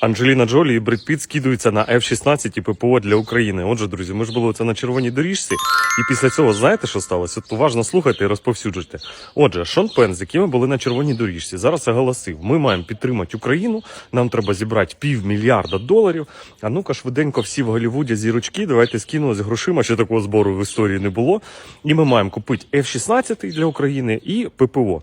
Анджеліна Джолі і Бред Піт скидуються на F-16 і ППО для України. Отже, друзі, ми ж були це на червоній доріжці, і після цього знаєте, що сталося? От уважно слухайте і розповсюджуйте. Отже, Шон Пен, з яким ми були на червоній доріжці, зараз оголосив: ми маємо підтримати Україну. Нам треба зібрати півмільярда доларів. А ну-ка, швиденько всі в Голлівуді зірочки. Давайте скинули грошима. Ще такого збору в історії не було. І ми маємо купити F-16 для України і ППО.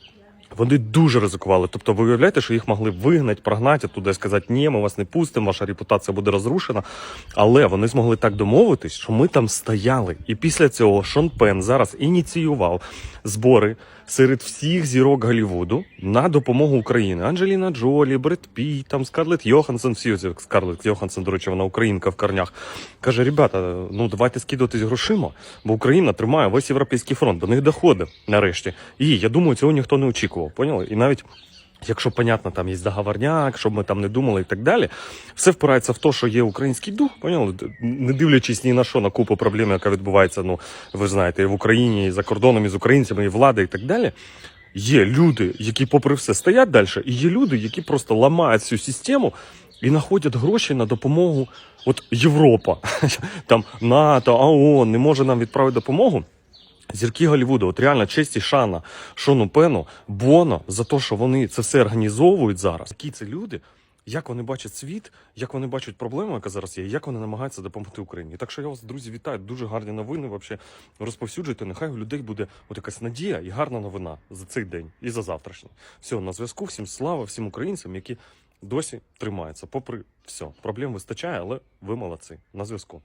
Вони дуже ризикували. Тобто, ви уявляєте, що їх могли вигнати, прогнати туди, сказати, ні, ми вас не пустимо, ваша репутація буде розрушена. Але вони змогли так домовитись, що ми там стояли. І після цього Шон Пен зараз ініціював збори серед всіх зірок Голлівуду на допомогу Україні. Анджеліна Джолі, Бред Піт, там Скарлетт Йоханссон, всі Скарлетт Йоханссон, до речі, вона українка в корнях. Каже: ребята, ну давайте скидуватись грошима, бо Україна тримає весь європейський фронт, до них доходить нарешті. І я думаю, цього ніхто не очікував. Поняли? І навіть. Якщо понятно, там є договорняк, щоб ми там не думали і так далі, все впирається в те, що є український дух, поняли? Не дивлячись ні на що, на купу проблем, яка відбувається, ну ви знаєте, і в Україні, і за кордоном, і з українцями, і влада, і так далі. Є люди, які, попри все, стоять далі, і є люди, які просто ламають цю систему і знаходять гроші на допомогу. От Європа, там НАТО, ООН не може нам відправити допомогу. Зірки Голлівуду, от реально честь і шана Шону Пену, Боно за те, що вони це все організовують зараз. Які це люди, як вони бачать світ, як вони бачать проблему, яка зараз є, як вони намагаються допомогти Україні. Так що я вас, друзі, вітаю. Дуже гарні новини. Вообще розповсюджуйте. Нехай у людей буде от якась надія і гарна новина за цей день і за завтрашній. Все, на зв'язку. Всім слава, всім українцям, які досі тримаються. Попри все, проблем вистачає, але ви молодці. На зв'язку.